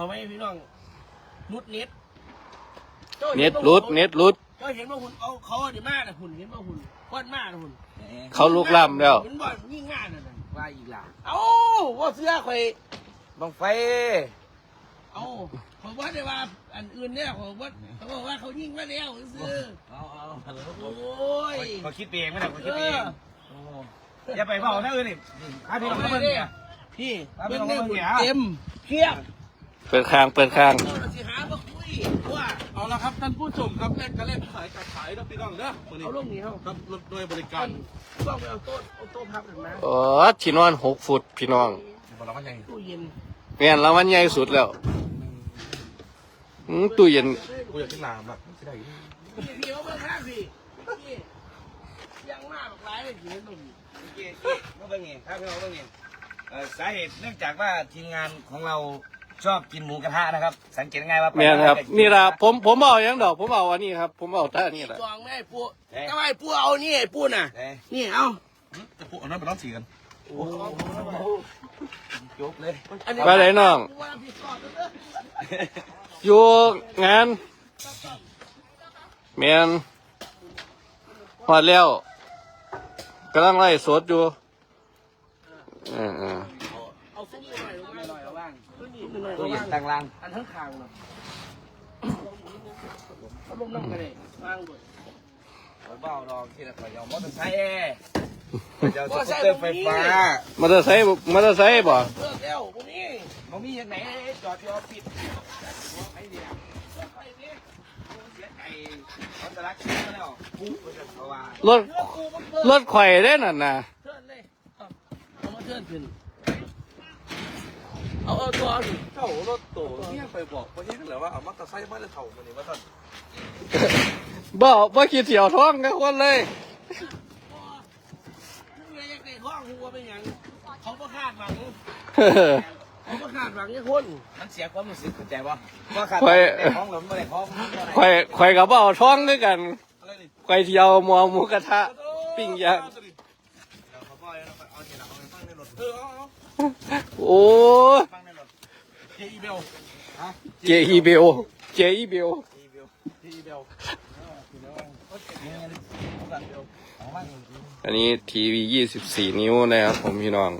เอาไหมพี่น้องนุดเน็ตเน็ตรุดเน็ตรุดก็เห็นว่าหุ่นเอาเขาเดี๋ยวมาน่ะหุ่นเห็นว่าหุ่นก้อนมาน่ะหุ่นเขาลุกล้ำแล้ว เห็นบ่ยิ่งง่ายน่ะนั่นว่าอีกล่ะเอ้าว่าเสื้อข่อยบังไฟ เอ้าผมว่าได้ว่าอันอื่นเนี่ยผมว่าเขาบอกว่าเขายิงมาแล้วซื้อเอาเอาโอ้ยเขาคิดเองไม่ได้เขาเอคิดเองออย่าไปเผาท่าอื่นนี่อาพี่น้องเขาเป็นเนี่ยพี่เอาไปเป็นลงเรื่องมาเนี่ยเต็มเพียบ เปิดคาง เปิดคาง เราสิหามาคุยว่าเอาละครับท่านผู้ชมครับแลกกันแลกขายกับขายนะพี่น้องเด้อมื้อนี้เอาลงนี้เขาครับรถโดยบริการต้องไปเอาโต๊ะเอาโต๊ะพับหนึ่งนะอ๋อที่นอนหกฟุตพี่น้องบอกเราว่าไงตู้เย็นแม่นแล้วมันใหญ่สุดแล้วอืมตู้เย็นกูอยากกินน้ำแบบไม่ได้พี่พี่เอาเบอร์ข้างพี่พี่ยังมากหลายเลยเห็นตรงนี้เกี้เกี้มาเป็นไงครับพี่น้องเป็นไงเอ่อสาเหตุเนื่องจากว่าทีมงานของเรา ชอบกินหมูกระทะนะครับ สังเกตง่ายว่าไปแม่นครับ นี่ละผมผมเอาอย่างดอก ผมเอาอันนี้ครับ ผมเอาท่านี่แหละจองไม่ให้ปูทำไมปูเอานี่ไอ้ปูน่ะเอ้ยนี่เอาจะพวกอันนั้นไปร้องสีกันจบเลยไปไหนน้องปูว่าพี่กอดเด้ออยู่งานแมนหอดแล้วกำลังไล่สดอยู่เออเออเอาซุ้มหน่อยลงมา หน่อยเอาบ้าง ตัวนี้หน่อยตู้เย็นลงตั้งล่างอันทั้งคางเนาะเอาลงน้ำกันเลยวางบนเบาดอกที่เราเอามอเตอร์ไซค์เอ้จะเอาสกูตเตอร์ไฟฟ้ามอเตอร์ไซค์มอเตอร์ไซค์บ่เลิกแล้วพวกนี้มันมีอย่างไหนจอดที่ออฟฟิศไอ้เนี่ยไปนี่เสียใจเขาจะรักเขาแล้วปุ๊บมันจะเขาว่ารถเลือกปูมันเพิ่มรถไข่ได้นั่นน่ะเทิร์นเลยเอาเอามาเทิร์นขึ้น เอาเอาตัวสิเจ้ารถโตเนี่ยไปบอกว่าเนี่ยเหรอว่าเอามัตตาไซค์มาเลยเถ่ามันนี่ว่าท่านบ่บ่คิดเที่ยวท้องกับคนเลยถึงเลยยังไงท้องหัวเป็นหยังเขาก็คาดหวังเขาก็คาดหวังเนี่ยคนมันเสียความรู้สึกเข้าใจป่ะว่าขาดข่อยท้องหรือไม่ได้ท้องข่อยข่อยกับบ่เอาท้องด้วยกันข่อยเที่ยวหมอหมูกระทะปิ้งย่างโอ้ เจอีเบลเจอีเบลเจอีเบลเจอีเบลอันนี้ทีวียี่สิบสี่นิ้วนะครับผมพี่น้อง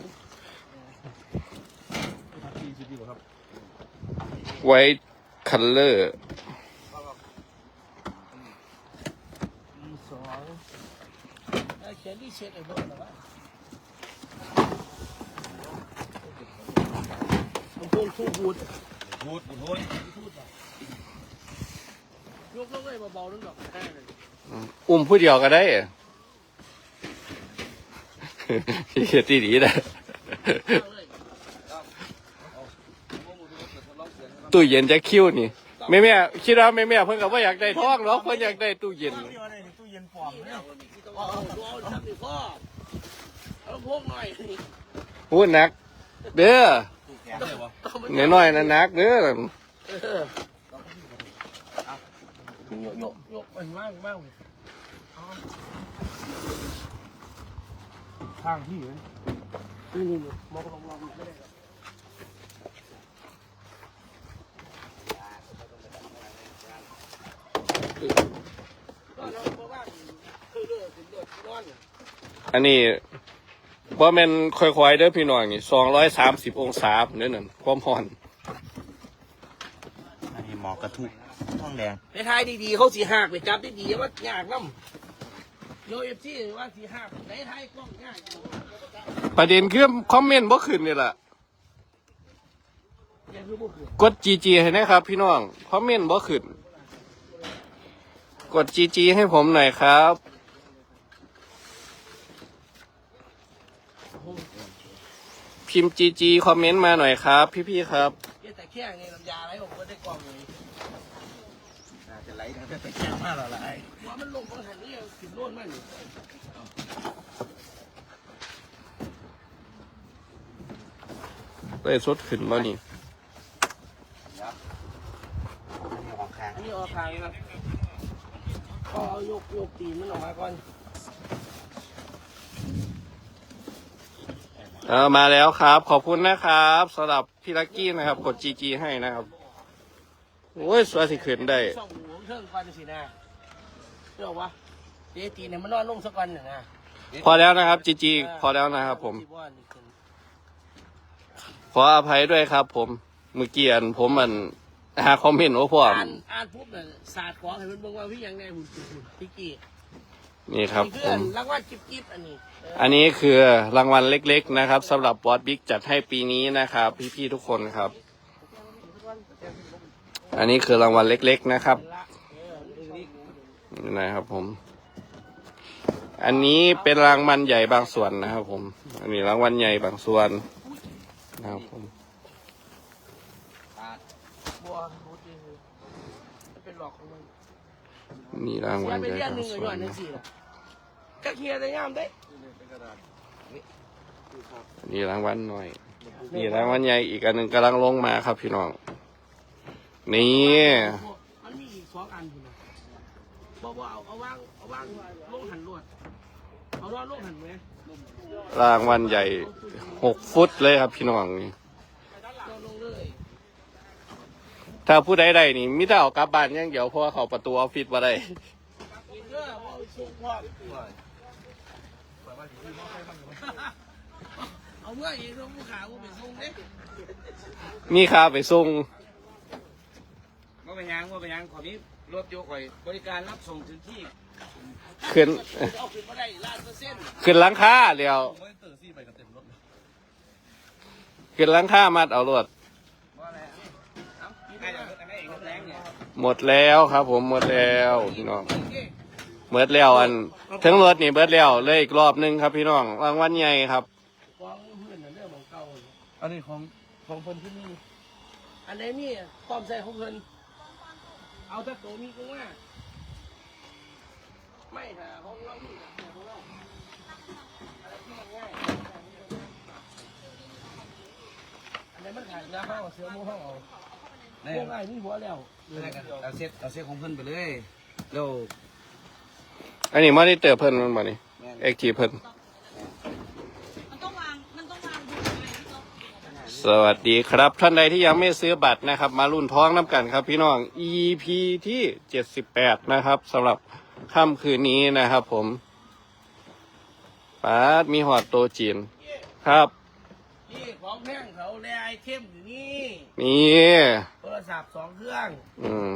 ทีซีดีครับไวท์คัลเลอร์มีสองแล้วเขียนที่เช็ดไอ้พวกนั้นว่า มันพูดสู้บูดพูดพูดยกลงเลยเบาๆนั่นดอกแค่เลยอุ้มผู้เดียวก็ได้ที่เฮ็ดที่ดีนะเอาเลยตู้เย็นจะคิ้วนี่แม่แม่คิดว่าแม่แม่เพิ่นก็บ่อยากได้ท้องหรอกเพิ่นอยากได้ตู้เย็นตู้เย็นปลอมเนี่เอาเอาเอาทำดิพ่อเอาพวกหน่อยพูดนัก เด้อ ตู้แข็งเลยน้อยๆนะนักเด้อเออยกยกยกมันมากมากเลยข้างพี่เลยนี่นี่นี่มองลองลองไม่ได้หรอกตอนนั้ นเพราะว่าคือเลือดถึงเลือดนอนเนี่ยอันนี้บ่แม่นค่อยๆเด้อพี่น้องนี่230องศาเด้อนั่นความร้อนอันนี้หมอกระทุกท้องแดงในทายดีๆเขาสีหักไปจับดีๆว่ายากน้ำโยเอฟซีว่าสีหักในทายกล้องง่ายประเด็นคือคอมเมนต์บ่ขึ้นนี่ล่ะยังคือบุกกด GG ให้นะครับ พี่น้องคอมเมนต์บ่ขึ้น กด GG ให้ผมหน่อยครับ พิมพ์ GG คอมเมนต์มาหน่อยครับ พี่ๆครับเยแต่แค่ไงน้ำยาอะไรผมก็ได้กล้องเลยน่าจะไหลทั้งแต่แก้วมากแล้วล่ะไอ้ว่ามันลงมาหันนี่ขึ้นโน่นมันอยู่ได้สดขึ้นแล้วนี่ออกข้างอันนี้ออกทางครับก็เอายกยกตีนมันออกมาก่อน เออมาแล้วครับ ขอบคุณนะครับสำหรับพี่ลักกี้นะครับ กดจีจีให้นะครับโอ้ยสวยสิขึ้นได้ช่องหมูเทิงก่อนสินะเชื่อวะเจ๊ตีเนี่ยมันนอนลงสักวันหนึ่งนะพอแล้วนะครับจีจีพอแล้วนะครับ ผม ขออภัยด้วยครับ ผมเมื่อกี้อันผมมันหาคอมเมนต์โอ้พ่ออ่านอ่านปุ๊บเนี่ยศาสตร์ของให้มันเบิ่งว่าพี่ยังไงหุ่นหุ่นหุ่นพี่กี้นี่ครับนี่ผคือมรางวัลจิ๊บจิ๊บอันนี้เอันนี้คือรางวัลเล็กๆนะครับสำหรับบอสบิ๊กจัดให้ปีนี้นะครับ พี่ๆทุกคนครับ อันนี้คือรางวัลเล็กๆนะครับนะครับผม อันนี้เป็นรางวัลใหญ่บางส่วนนะครับ ผม อันนี้รางวัลใหญ่บางส่วนนะครับผมนี่รางวัลใหญ่บางส่วนก็เคลียร์ได้ยามได้ นี่รางวัลหน่อย นี่รางวัลใหญ่อีกอันหนึ่งกำลังลงมาครับพี่น้อง นี่มันมีอีกสองอันอยู่นะบอกว่าเอาเอาวางเอาวางลงหันลวดเอาลวดลงหันไหมรางวัลใหญ่หกฟุตเลยครับพี่น้องนี่ลงลงเลยถ้าผู้ใดใดนี่มิได้เอากลับบ้านอย่างเดียวเพราะว่าเขาประตูออฟฟิศมาได้อีก เด้อว่าสุกพ่อเอาเมื่ออีกต้องผู้ขาผู้เป็นทรงเด้มีค่าไปส่งว่าเป็นหยังว่าเป็นหยังขอนี้รถโยกข่อยบริการรับส่งถึงที่ขึ้นเอาขึ้นมาได้ล้านเปอร์เซ็นต์ขึ้นหลังคาเดียวไม่เตอร์ซี่ไปกับเต็มรถเลยขึ้นหลังคามัดเอารถว่าอะไรอะเอ้าใครจะเป็นอะไรเองแรงเนี่ยหมดแล้วครับผมหมดแล้วพี่น้อง หมดแล้วอันทั้งรถนี่เบิดแล้วเลยอีกรอบหนึงครับพี่น้องรางวัลใหญ่ครับกองเพื่อนนั่นเรื่องของเก่าอันนี้ของของคนที่นี่อันไหนนี่ความใส่ของเพิ่นเอาถ้าโตมีก็ว่าไม่ค่ะของเรานี่ของเราอะไรที่มันง่ายอันไหนมันขายยาเข้าเสือมูเข้าเอานี่พวกง่ายมีหัวแล้ว เอาเซ็ตเอาเซ็ตของเพิ่นไปเลยเร็ว อันนี้มอนิเตอร์เพิ่นมันบ่นี่แม่นเอ็กทีเพิ่นมันต้องวาง มันต้องวางดูยังไงพี่โต๊ะสวัสดีครับ ท่านใดที่ยังไม่ซื้อบัตรนะครับ มารุ่นท้องน้ำกันครับ พี่น้อง EP ที่เจ็ดสิบแปดนะครับสำหรับค่ำคืนนี้นะครับ ผมปาดมีหอดโตจีน ครับ นี่ของแพงเขาแลไอเทมอยู่นี่ นี่ โทรศัพท์สองเครื่อง อืม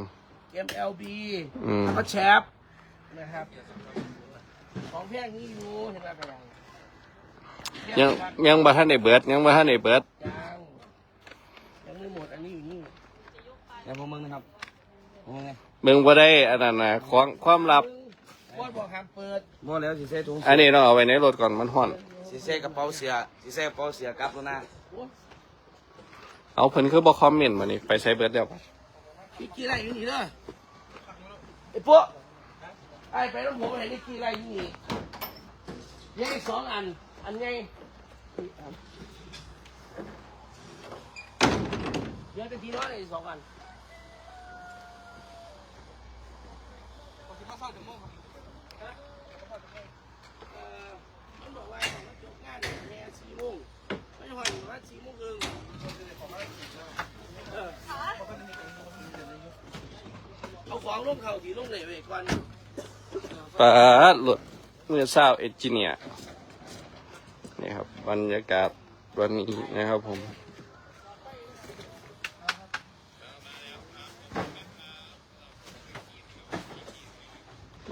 MLB อืม แล้วก็แชป นะครับ ของแพงนี่อยู่เห็นไหมกันยังยังบ่ท่านได้เบิด ยังบ่ท่านได้เบิดยังยังไม่หมดอันนี้อยู่นี่เดี๋ยวผมมึงนะครับผมมึงไงเบิ่งบ่ได้อันนั้นนะความความลับวอดบอกห้ามเปิดบ่แล้วสิใส่ถุงอันนี้ต้องเอาไว้ในรถก่อนมันห่อนสิใส่กระเป๋าเสียสิใส่กระเป๋าเสียกลับแล้วนะเอาเพิ่นคือบ่คอมเมนต์มานี่ไปใช้เบิดแล้วพี่กี่ไรอยู่นี่เด้อไอ้ปุ๊ ไอ้ไปต้องผมเห็นไอ้กี่ไรนี่ยังอีกสองอัน อันไงเดี๋ยวจะทีน้อยอีกสองอันเอ่อมันบอกว่ามันจบงานแค่สี่โมงไม่ใช่ว่าสี่โมงครึ่งเออเอาของลงเข่าถีลงเหลวไว้ก่อน ปาดรถเมื่อเช้าเอจิเนียนี่ครับ บรรยากาศวันนี้นะครับผม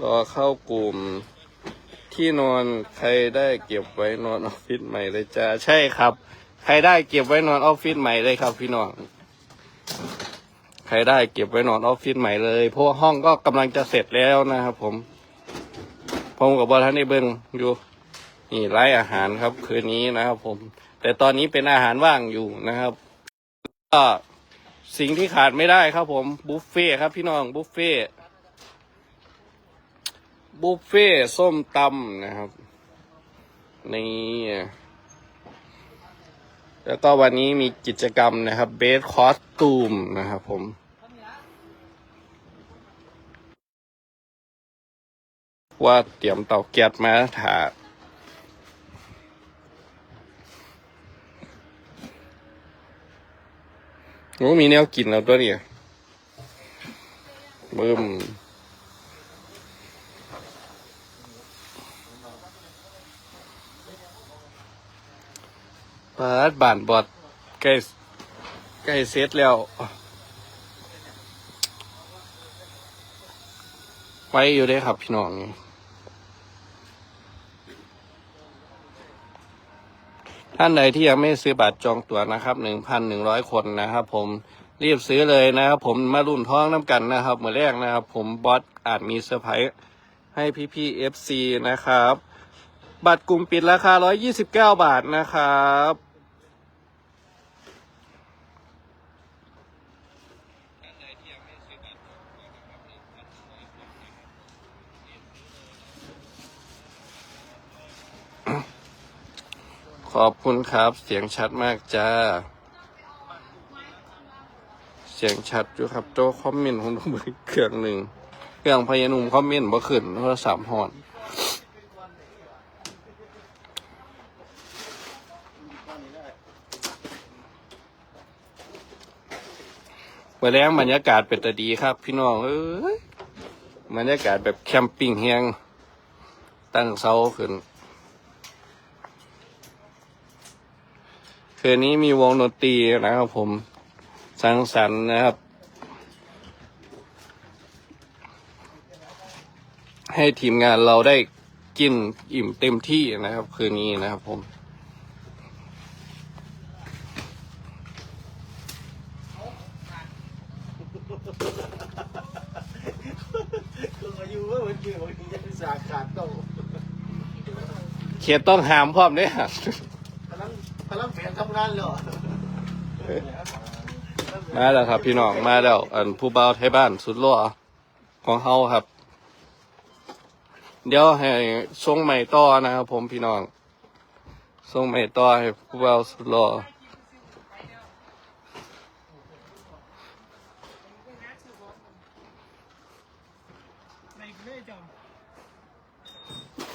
รอเข้ากลุ่มที่นอนใครได้เก็บไว้นอนออฟฟิศใหม่เลยจ้าใช่ครับ ใครได้เก็บไว้นอนออฟฟิศใหม่เลยครับพี่น้องใครได้เก็บไว้นอนออฟฟิศใหม่เลยเพราะห้องก็กำลังจะเสร็จแล้วนะครับผม ผมกับบอท่านได้เบิ้งอยู่นี่ร้านอาหารครับ คืนนี้นะครับ ผม แต่ตอนนี้เป็นอาหารว่างอยู่นะครับก็สิ่งที่ขาดไม่ได้ครับ ผมบุฟเฟ่ต์ครับ พี่น้องบุฟเฟ่ต์บุฟเฟ่ต์ส้มตำนะครับนี่แล้วก็วันนี้มีกิจกรรมนะครับเบสคอสตูมนะครับผม ว่าเตรียมเตาแก๊สมาถ่าโอ้มีแนวกินแล้วตัวนี้บิ่มเปิดบานบอดใกล้ใกล้เซตแล้วไว้อยู่ได้ครับพี่น้อง ท่านใดที่ยังไม่ซื้อบัตรจองตั๋วนะครับหนึ่งพันหนึ่งร้อยคนนะครับ ผมรีบซื้อเลยนะครับ ผมมารุ่นท้องน้ำกันนะครับเมื่อแรกนะครับ ผมบอสอาจมีเซอร์ไพรส์ให้พี่พี่เอฟซีนะครับ บัตรกลุ่มปิดราคาร้อยยี่สิบเก้าบาทนะครับ ขอบคุณครับ เสียงชัดมากจ้า เสียงชัดอยู่ครับโต้คอมเมนต์ของผมเครื่องหนึ่งเครื่องพยานุมคอมเมนต์บ่ขึ้นโทรศัพท์หอนมื่อแรงบรรยากาศเป็นตดีครับพี่น้องเอ้ยบรรยากาศแบบแคมปิ้งเฮียงตั้งเสาขึ้น คืนนี้มีวงดนตรีนะครับผมสังสรรค์นะครับ ให้ทีมงานเราได้กินอิ่มเต็มที่นะครับ คืนนี้นะครับผมเขียนต้องหามพร้อมด้วยครับพลั งเสียงทำงานเหรอมาแล้วครับ พี่น้องมาแล้ว อันผู้เบาวไทยบ้านสุดหล่อของเฮาครับ เดี๋ยวให้ทรงใหม่ต่อนะครับผมพี่น้องทรงใหม่ต่อให้ผู้เบาวสุดหล่อ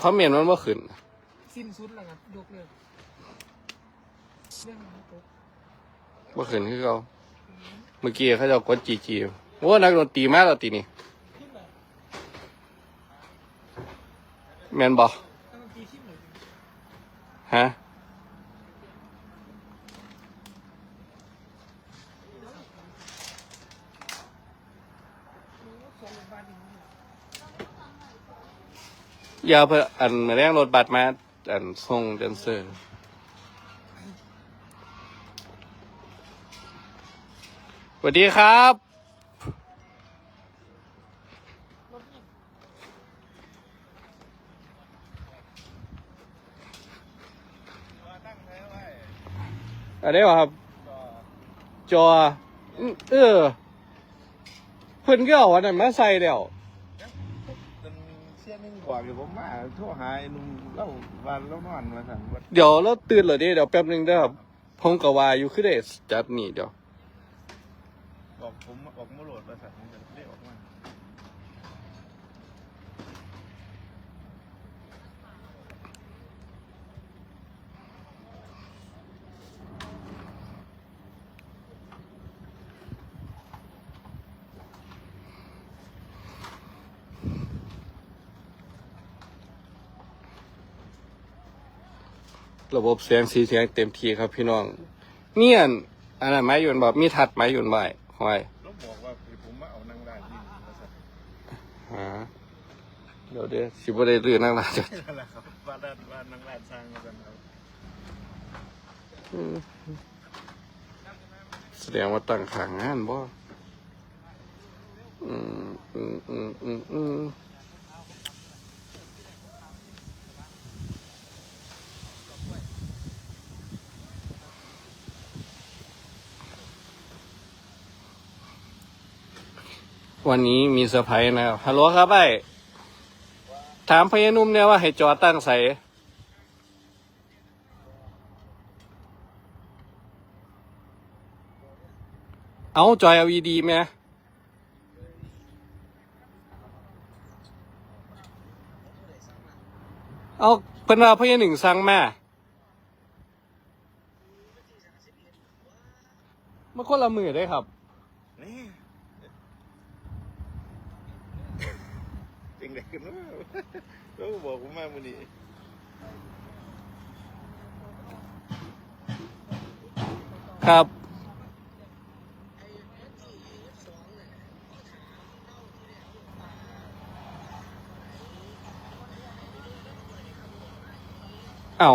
เขาเมียนมันว่าขึ้น สิ้นสุดแล้วครับยกเลิก เรื่องมันตกว่าขึ้นคือเขาเมื่อกี้เขาจะกดจีจีโอ้นักดนตรีมากแล้วตีนี่แมนบอตั้งแต่ปีที่หนึ่งฮะยาบาลอย่างนี้อยาเพื่ออันมาแรงรถบัสมา อันส่งแดนเซอร์ สวัสดีครับ อันนี้เหรอครับ จออืมเออ เพิ่นก็เอาอันนั้นมาใส่แล้วเป็นเสี้ยนนึงบอกอยู่ผมมาโทรหาไอ้หนุ่มเล่าวันเล่านอนมาสั่นว่า เดี๋ยวเราตื่นเหรอเดิเดี๋ยวแป๊บหนึงเด้อครับผมกับวาอยู่คือเดสจัดนี่เดี๋ยวบอก ผมออกมาโหลดมาสั่นมันเรียกออกมาระบบเสียงสีเสียงเต็มทีครับพี่น้อง เนี่ยอันนั้นไม้ยนบอกมีถัดไม้ยนใบ หอยแล้วบอกว่าผมมาเอานางร้านนี่มาสั่นหาเดี๋ยวเดี๋ยวสิบ่ได้ลื่นนั่งหลายจ้ะนั่นแหละครับว่าด้านว่านางร้านสร้างมาสั่นครับแสดงว่าตั้งขางงานบ่อืมอืมอืมอืมอืม วันนี้มีเซอร์ไพรส์นะครับฮัลโหลครับไอ้ถามพญานุ่มเนี่ยว่าให้จอตั้งใส่เอาจอย LED ไหมเอาเพิ่นว่าพญาหนึ่งสั่งมามันคนละมือได้ครับ จริงเด็กกันว่าแล้วบอกผมมาวันนี้ครับเอา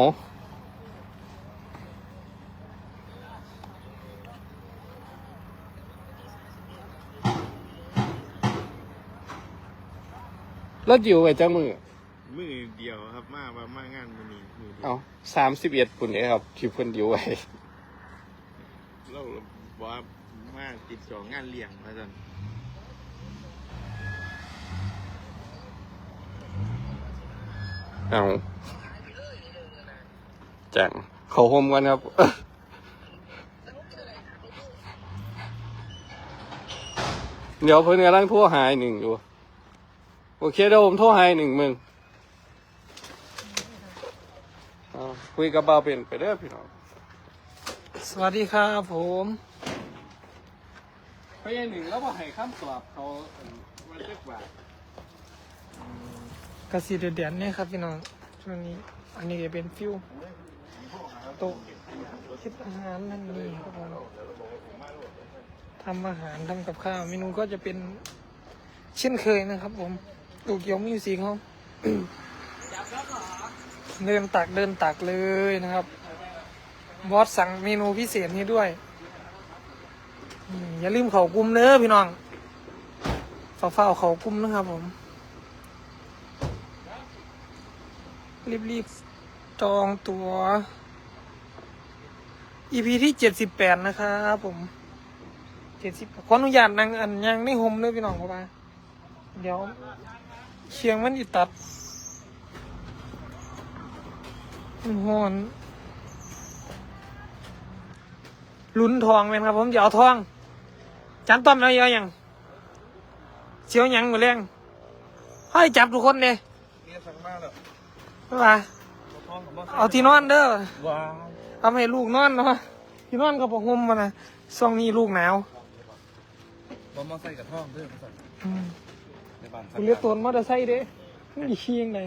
แล้วอยู่ไว้จ้ามือมือเดียวครับมามามางานวันนี้มือเดียวเอาสามสิบเอ็ดปุ่นเองครับที่เพิ่นอยู่ไว้เราบอกว่ามาติดสองงานเลี้ยงมาจันเอาจังเขาโฮมกันครับเดี๋ยวเพิ่นกำลังโทรหาอีกหนึ่งอยู่ โอเคเดี๋ยวผมโทรหาอีกหนึ่งมึงเอาคุยกับเบาเป็นไปเด้อพี่น้อง สวัสดีครับผมไปยังหนึ่งแล้วบ่ให้คำตอบเขาวันเจ็กบาทกสิเดือดๆเนี่ยครับพี่น้องช่วงนี้ อันนี้ก็เป็นฟิวโต๊ะคิดอาหารนั่นนี่ครับผมทำอาหารทำกับข้าวเมนูก็จะเป็นเช่นเคยนะครับผม ตูเกียวมิวสิกเขาเดินตักเดินตักเลยนะครับ บอสสั่งเมนูพิเศษนี้ด้วยอืมอย่าลืมเขากลุ่มเน้อพี่น้องเฝ้าๆเขากลุ่มนะครับผม รีบๆ จองตัว EP ที่เจ็ดสิบแปดนะครับผมเจ็ดสิบขออนุญาตนางอันยังไม่ห่มเลยพี่น้องเข้ามาเดี๋ยว เชียงมันอีตัดมันหอนลุ้นทองเป็นครับผมเดี๋ยวเอาทองจานต้อมแล้วเยอะยังเชียวหยังหมดแรงให้จับทุกคนเลยเนี่ยสั่งมาแล้วว่าท้องกับมาเอาที่นอนเด้อว้าวทำให้ลูกนอนเนาะที่นอนก็พอห่มมานะช่วงนี้ลูกหนาวบอมมาใส่กับท้องเด้อมา ใส่อืมในบ้านคุณเรียกตัวมอเตอร์ไซค์เด้มันดีขี้ยังไง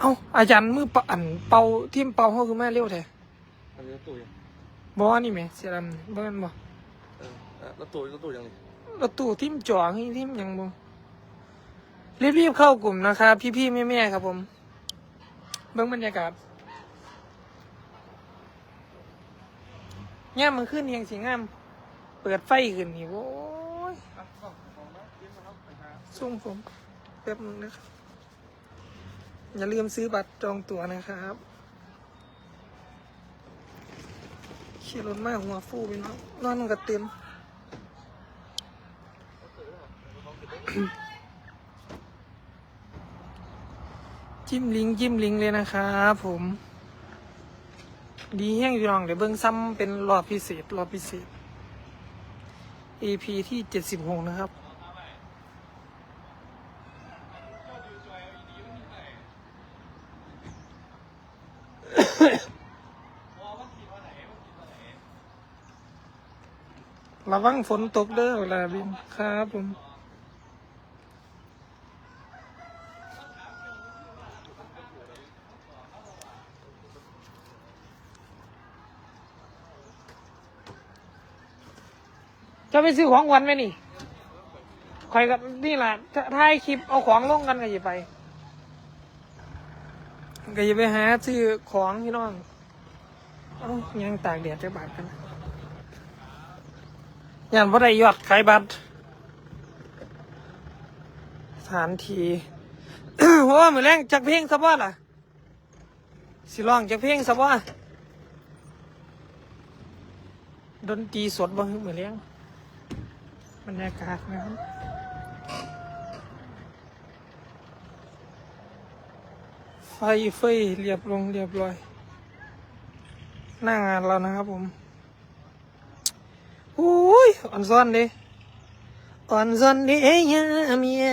เอ้าอาจารย์มือปะอันเป่าทิมเป่าเขาคือแม่เร็วแท้อันนี้ตู้ยังบอนี่แหม่เสียดำเบิ่งบ่แล้วตู้แล้วตู้ยังนี่รถตู้ทิมจ่อให้ทิมหยังบ่รีบๆเข้ากลุ่มนะครับพี่ๆแม่ๆครับผมเบิ่งบรรยากาศเนี่ยามมันขึ้นเฮียงสีงาม เปิดไฟขึ้นนี่โว้ย ส่งผมแป๊บนึงนะครับ อย่าลืมซื้อบัตรจองตั๋วนะครับขี่รถมาหัวฟูไปเนาะนอนกับเต็มจิ้มลิงจิ้มลิงเลยนะครับผม ดีแห้งอยู่ลองเดี๋ยวเบิ้งซ้ำเป็นรอบพิเศษรอบพิเศษ EP ที่เจ็ดสิบหกนะครับ ระวังฝนตกเด้อเวลาบินครับผมจะไปซื้อของวันไหมนี่คอยกับนี่แหละถ้าถ่ายคลิปเอาของลงกันก็อย่าไป ก็อย่าไปหาซื้อของพี่น้องเอายังตากแดดจะบาดกันยันว่าได้ยอดขายบัตรสถานทีเพราะว่ามือแรงจากเพลงซะบ่ล่ะ สิร้องจากเพลงซะบ่ดนตรีสดบ่คือมือแรงบรรยากาศนะครับ ไฟเฟยเรียบลงเรียบร้อย หน้างานเรานะครับผมอุ้ยอ่อนซ่อนดิอ่อนซ่อนดิเอ้ยเมีย